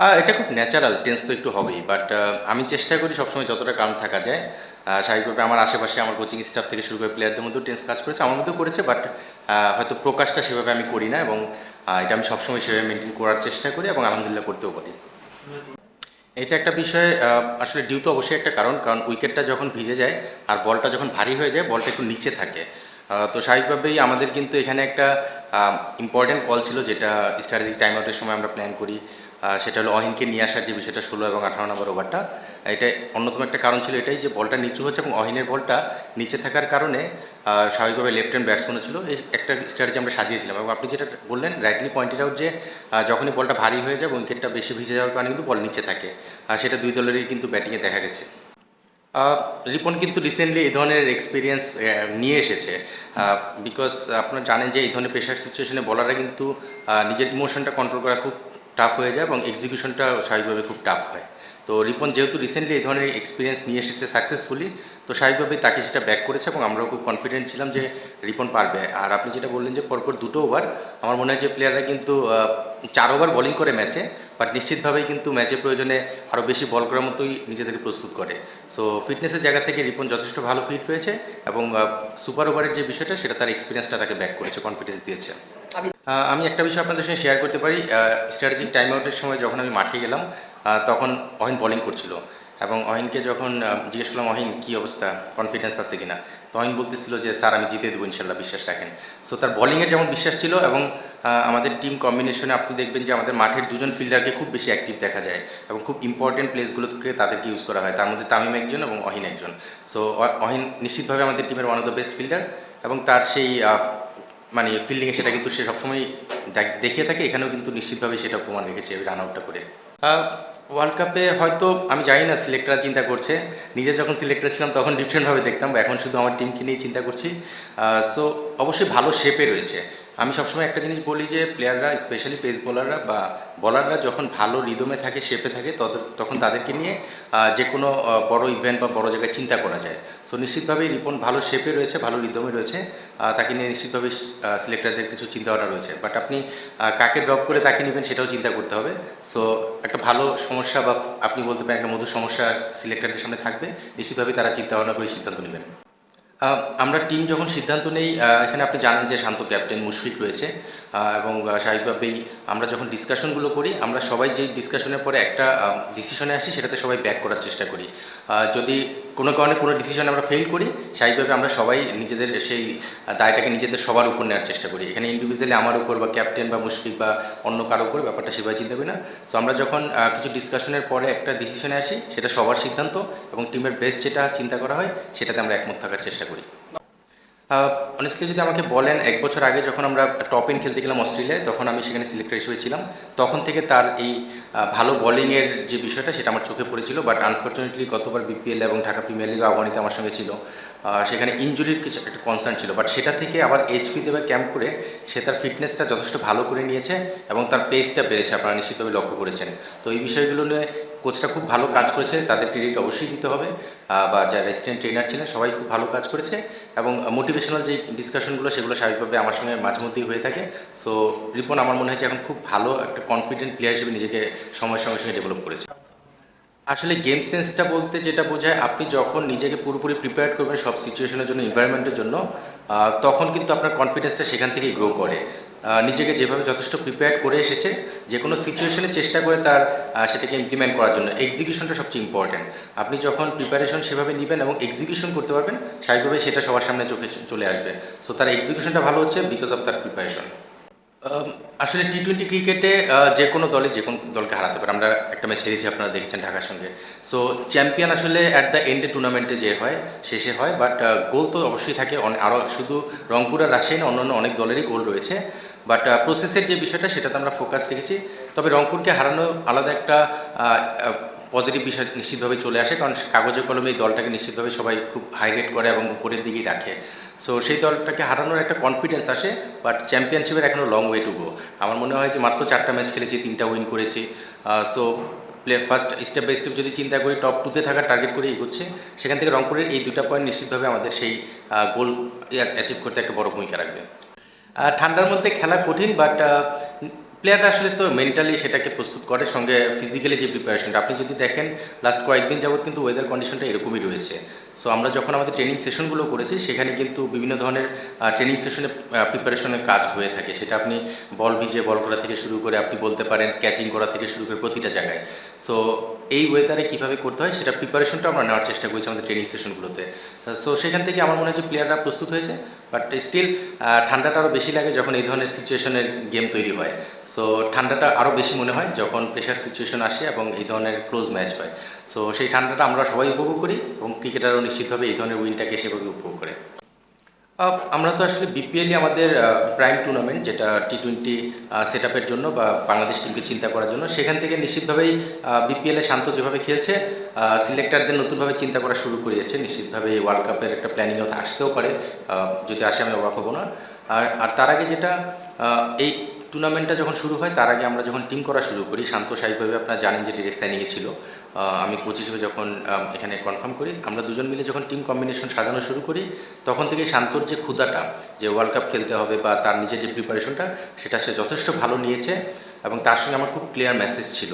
এটা খুব natural tense তো একটু হবেই বাট আমি চেষ্টা করি সবসময় যতটা কাম থাকা যায়। স্বাভাবিকভাবে আমার আশেপাশে আমার কোচিং স্টাফ থেকে শুরু করে প্লেয়ারদের মধ্যেও টেন্স কাজ করেছে, আমার মধ্যেও করেছে বাট হয়তো প্রকাশটা সেভাবে আমি করি না এবং এটা আমি সবসময় সেভাবে মেনটেন করার চেষ্টা করি এবং আলহামদুলিল্লাহ করতেও পারি। এটা একটা বিষয় আসলে ডিউ তো অবশ্যই একটা কারণ কারণ উইকেটটা যখন ভিজে যায় আর বলটা যখন ভারী হয়ে যায় বলটা একটু নিচে থাকে। তো স্বাভাবিকভাবেই আমাদের কিন্তু এখানে একটা ইম্পর্টেন্ট কল ছিল যেটা স্ট্র্যাটেজিক টাইম আউটের সময় আমরা প্ল্যান করি। সেটা হলো অহিনকে নিয়ে আসার যে বিষয়টা ষোলো এবং আঠারো নম্বর ওভারটা, এটা অন্যতম একটা কারণ ছিল এটাই যে বলটা নিচু হচ্ছে এবং অহিনের বলটা নিচে থাকার কারণে স্বাভাবিকভাবে লেফট হ্যান্ড ব্যাটসম্যানও ছিল। এই একটা স্ট্র্যাটেজি আমরা সাজিয়েছিলাম এবং আপনি যেটা বললেন রাইটলি পয়েন্টেড আউট যে যখনই বলটা ভারী হয়ে যায় উইকেটটা বেশি ভিজে যাওয়ার কারণে কিন্তু বল নিচে থাকে। আর সেটা দুই দলেরই কিন্তু ব্যাটিংয়ে দেখা গেছে। রিপন কিন্তু রিসেন্টলি এই ধরনের এক্সপিরিয়েন্স নিয়ে এসেছে। বিকজ আপনারা জানেন যে এই ধরনের প্রেশার সিচুয়েশনে বলাররা কিন্তু নিজের ইমোশনটা কন্ট্রোল করা খুব টাফ হয়ে যায় এবং এক্সিকিউশনটা স্বাভাবিকভাবে খুব টাফ হয়। তো রিপন যেহেতু রিসেন্টলি এই ধরনের এক্সপিরিয়েন্স নিয়ে এসেছে সাকসেসফুলি তো স্বাভাবিকভাবেই তাকে সেটা ব্যাক করেছে এবং আমরাও খুব কনফিডেন্ট ছিলাম যে রিপন পারবে। আর আপনি যেটা বললেন যে পরপর দুটো ওভার আমার মনে হয় যে প্লেয়াররা কিন্তু চার ওভার বোলিং করে ম্যাচে বাট নিশ্চিতভাবেই কিন্তু ম্যাচের প্রয়োজনে আরও বেশি বল করার মতোই নিজেদেরকে প্রস্তুত করে। সো ফিটনেসের জায়গা থেকে রিপন যথেষ্ট ভালো ফিট রয়েছে এবং সুপার ওভারের যে বিষয়টা, সেটা তার এক্সপিরিয়েন্সটা তাকে ব্যাক করেছে কনফিডেন্স দিয়েছে। আমি একটা বিষয় আপনাদের সঙ্গে শেয়ার করতে পারি। স্ট্র্যাটেজিক টাইম আউটের সময় যখন আমি মাঠে গেলাম তখন অহিন বোলিং করছিল। এবং অহিনকে যখন জিজ্ঞেস করলাম, অহিন, কী অবস্থা? কনফিডেন্স আছে কিনা? তো অহিন বলতেছিল যে, স্যার, আমি জিতে দেবো ইনশাল্লাহ, বিশ্বাস রাখেন। সো তার বোলিংয়ের যেমন বিশ্বাস ছিল এবং আমাদের টিম কম্বিনেশনে আপনি দেখবেন যে, আমাদের মাঠের দুজন ফিল্ডারকে খুব বেশি অ্যাক্টিভ দেখা যায় এবং খুব ইম্পর্টেন্ট প্লেসগুলোকে তাদেরকে ইউজ করা হয়। তার মধ্যে তামিম একজন এবং অহিন একজন। সো অহিন নিশ্চিতভাবে আমাদের টিমের one of the best fielder এবং তার সেই মানে ফিল্ডিংয়ে সেটা কিন্তু সে সবসময় দেখ- দেখিয়ে থাকে, এখানেও কিন্তু নিশ্চিতভাবে সেটা প্রমাণ রেখেছে রান আউটটা করে। ওয়ার্ল্ড কাপে হয়তো, আমি জানি না সিলেক্টররা চিন্তা করছে। নিজে যখন সিলেক্টর ছিলাম, তখন ডিফারেন্টভাবে দেখতাম, বা এখন শুধু আমার টিমকে নিয়ে চিন্তা করছি। সো অবশ্যই ভালো শেপে রয়েছে। আমি সবসময় একটা জিনিস বলি যে প্লেয়াররা স্পেশালি পেস বোলাররা বা বলাররা যখন ভালো রিদমে থাকে শেপে থাকে তখন তাদেরকে নিয়ে যে কোনো বড় ইভেন্ট বা বড় জায়গায় চিন্তা করা যায়। সো নিশ্চিতভাবেই রিপন ভালো শেপে রয়েছে, ভালো রিদমে রয়েছে তাকে নিয়ে নিশ্চিতভাবে সিলেক্টরদের কিছু চিন্তাভাবনা রয়েছে। বাট আপনি কাকে ড্রপ করে তাকে নেবেন সেটাও চিন্তা করতে হবে। সো একটা ভালো সমস্যা বা আপনি বলতে পারেন একটা মধুর সমস্যা সিলেক্টরদের সামনে থাকবে নিশ্চিতভাবেই তারা চিন্তা ভাবনা করে সিদ্ধান্ত নেবেন। আমরা টিম যখন সিদ্ধান্ত নেই এখানে আপনি জানেন যে শান্ত ক্যাপ্টেন মুশফিক রয়েছে। এবং স্বাভাবিকভাবেই আমরা যখন ডিসকাশনগুলো করি, আমরা সবাই যেই ডিসকাশনের পরে একটা ডিসিশনে আসি, সেটাতে সবাই ব্যাক করার চেষ্টা করি। যদি কোনো কারণে কোনো ডিসিশন আমরা ফেল করি, স্বাভাবিকভাবে আমরা সবাই নিজেদের সেই দায়টাকে নিজেদের সবার উপর নেওয়ার চেষ্টা করি। এখানে ইন্ডিভিজুয়ালি আমার উপর বা ক্যাপ্টেন বা মুশফিক বা অন্য কারও উপর ব্যাপারটা সেভাবে চিন্তা করি না। সো আমরা যখন কিছু ডিসকাশনের পরে একটা ডিসিশনে আসি, সেটা সবার সিদ্ধান্ত এবং টিমের বেস্ট যেটা চিন্তা করা হয়, সেটাতে আমরা একমত থাকার চেষ্টা করি। অনেস্টলি যদি আমাকে বলেন, এক বছর আগে যখন আমরা টপ ইন খেলতে গেলাম অস্ট্রেলিয়ায়, তখন আমি সেখানে সিলেক্টর হিসেবে ছিলাম। তখন থেকে তার এই ভালো বোলিংয়ের যে বিষয়টা, সেটা আমার চোখে পড়েছিল। বাট আনফর্চুনেটলি গতবার বিপিএল এবং ঢাকা প্রিমিয়ার লিগে আহ্বানিতে আমার সঙ্গে ছিল। সেখানে ইঞ্জুরির কিছু একটা কনসার্ন ছিল। বাট সেটা থেকে আবার এইচপি দেবে ক্যাম্প করে, সে তার ফিটনেসটা যথেষ্ট ভালো করে নিয়েছে এবং তার পেসটা বেড়েছে, আপনারা নিশ্চিতভাবে লক্ষ্য করেছেন। তো এই বিষয়গুলো নিয়ে কোচটা খুব ভালো কাজ করেছে, তাদের ক্রেডিট অবশ্যই দিতে হবে। বা যারা রেসিডেন্ট ট্রেনার ছিলেন সবাই খুব ভালো কাজ করেছে এবং মোটিভেশনাল যে ডিসকাশনগুলো সেগুলো স্বাভাবিকভাবে আমার সঙ্গে মাঝে মধ্যেই হয়ে থাকে। সো রিপন, আমার মনে হয়েছে এখন খুব ভালো একটা কনফিডেন্ট প্লেয়ার হিসেবে নিজেকে সময়ের সঙ্গে সঙ্গে ডেভেলপ করেছে। আসলে গেম সেন্সটা বলতে যেটা বোঝায়, আপনি যখন নিজেকে পুরোপুরি প্রিপেয়ার করবেন সব সিচুয়েশনের জন্য এনভায়রনমেন্টের জন্য তখন কিন্তু আপনার কনফিডেন্সটা সেখান থেকেই গ্রো করে। নিজেকে যেভাবে যথেষ্ট প্রিপেয়ার করে এসেছে যে কোনো সিচুয়েশনে চেষ্টা করে তার সেটাকে ইমপ্লিমেন্ট করার জন্য। এক্সিকিউশনটা সবচেয়ে ইম্পর্ট্যান্ট আপনি যখন প্রিপারেশন সেভাবে নেবেন এবং এক্সিকিউশন করতে পারবেন স্বাভাবিকভাবে সেটা সবার সামনে চোখে চলে আসবে। সো তার এক্সিকিউশনটা ভালো হচ্ছে বিকজ অফ তার প্রিপারেশন আসলে টি টোয়েন্টি ক্রিকেটে যে কোনো দলে যে কোনো দলকে হারাতে পারে। আমরা একটা ম্যাচ হেরেছি, আপনারা দেখেছেন ঢাকার সঙ্গে। সো চ্যাম্পিয়ন আসলে অ্যাট দ্য এন্ডে টুর্নামেন্টে যে হয়, শেষে হয় বাট গোল তো অবশ্যই থাকে। আরও শুধু রংপুর আর রাজশাহী না, অন্যান্য অনেক দলেরই গোল রয়েছে। বাট প্রসেসের যে বিষয়টা, সেটাতে আমরা ফোকাস রেখেছি। তবে রংপুরকে হারানো আলাদা একটা পজিটিভ বিষয় নিশ্চিতভাবে চলে আসে। কারণ কাগজে কলমে এই দলটাকে নিশ্চিতভাবে সবাই খুব হাই রেট করে এবং উপরের দিকেই রাখে। সো সেই দলটাকে হারানোর একটা কনফিডেন্স আসে বাট চ্যাম্পিয়নশিপের এখনও লং ওয়ে টু গো আমার মনে হয় যে মাত্র চারটা ম্যাচ খেলেছি, তিনটা উইন করেছি। So play first step by step যদি চিন্তা করি টপ টুতে থাকার টার্গেট করে এগোচ্ছে, সেখান থেকে রংপুরের এই দুটা পয়েন্ট নিশ্চিতভাবে আমাদের সেই গোল অ্যাচিভ করতে একটা বড় ভূমিকা রাখবে। ঠান্ডার মধ্যে খেলা কঠিন বাট প্লেয়াররা আসলে তো মেন্টালি সেটাকে প্রস্তুত করে, সঙ্গে ফিজিক্যালি যে প্রিপারেশনটা আপনি যদি দেখেন লাস্ট কয়েকদিন যাবত কিন্তু ওয়েদার কন্ডিশনটা এরকমই রয়েছে। সো আমরা যখন আমাদের ট্রেনিং সেশনগুলো করেছি, সেখানে কিন্তু বিভিন্ন ধরনের ট্রেনিং সেশনে প্রিপারেশনের কাজ হয়ে থাকে। সেটা আপনি বল ভিজে বল করা থেকে শুরু করে আপনি বলতে পারেন ক্যাচিং করা থেকে শুরু করে প্রতিটা জায়গায়। সো এই ওয়েদারে কীভাবে করতে হয়, সেটা প্রিপারেশনটা আমরা নেওয়ার চেষ্টা করেছি আমাদের ট্রেনিং সেশনগুলোতে সো সেখান থেকে আমার মনে হয় যে প্লেয়াররা প্রস্তুত হয়েছে। বাট স্টিল ঠান্ডাটা আরও বেশি লাগে যখন এই ধরনের সিচুয়েশনের গেম তৈরি হয়। সো ঠান্ডাটা আরও বেশি মনে হয় যখন প্রেশার সিচুয়েশন আসে এবং এই ধরনের ক্লোজ ম্যাচ হয়। সো সেই ঠান্ডাটা আমরা সবাই উপভোগ করি এবং ক্রিকেটারও নিশ্চিতভাবে এই ধরনের উইনটাকে সেভাবে উপভোগ করে। আমরা তো আসলে বিপিএলই আমাদের প্রাইম টুর্নামেন্ট যেটা টি টোয়েন্টি সেট জন্য বা বাংলাদেশ টিমকে চিন্তা করার জন্য। সেখান থেকে নিশ্চিতভাবেই বিপিএলে শান্ত যেভাবে খেলছে সিলেক্টারদের নতুনভাবে চিন্তা করা শুরু করিয়েছে। নিশ্চিতভাবে ওয়ার্ল্ড কাপের একটা প্ল্যানিংও আসতেও পারে। যদি আসে, আমি অবাক হব না। আর তার আগে যেটা এই টুর্নামেন্টটা যখন শুরু হয়, তার আগে আমরা যখন টিম করা শুরু করি, শান্ত সাহিবভাবে আপনারা জানেন যে ডিরেক্ট সাইনিংয়ে ছিল। আমি কোচ হিসেবে যখন এখানে কনফার্ম করি, আমরা দুজন মিলে যখন টিম কম্বিনেশন সাজানো শুরু করি, তখন থেকে শান্তর যে ক্ষুদাটা যে ওয়ার্ল্ড কাপ খেলতে হবে বা তার নিজের যে প্রিপারেশনটা সেটা সে যথেষ্ট ভালো নিয়েছে এবং তার সঙ্গে আমার খুব ক্লিয়ার মেসেজ ছিল।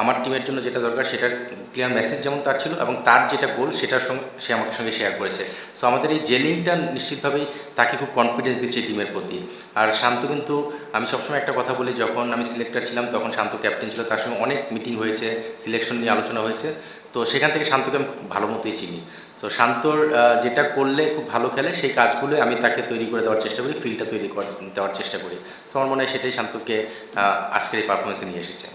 আমার টিমের জন্য যেটা দরকার সেটার ক্লিয়ার মেসেজ যেমন তার ছিল এবং তার যেটা গোল সেটার সঙ্গে সে আমাকে সঙ্গে শেয়ার করেছে। সো আমাদের এই জেলিংটা নিশ্চিতভাবেই তাকে খুব কনফিডেন্স দিচ্ছে টিমের প্রতি। আর শান্ত কিন্তু, আমি সবসময় একটা কথা বলি, যখন আমি সিলেক্টর ছিলাম, তখন শান্ত ক্যাপ্টেন ছিল, তার সঙ্গে অনেক মিটিং হয়েছে সিলেকশন নিয়ে আলোচনা হয়েছে। তো সেখান থেকে শান্তকে আমি খুব ভালো মতোই চিনি। সো শান্তর যেটা করলে খুব ভালো খেলে, সেই কাজগুলো আমি তাকে তৈরি করে দেওয়ার চেষ্টা করি ফিল্ডটা তৈরি দেওয়ার চেষ্টা করি। সো আমার মনে হয় সেটাই শান্তকে আজকের এই পারফরমেন্সে নিয়ে এসেছে।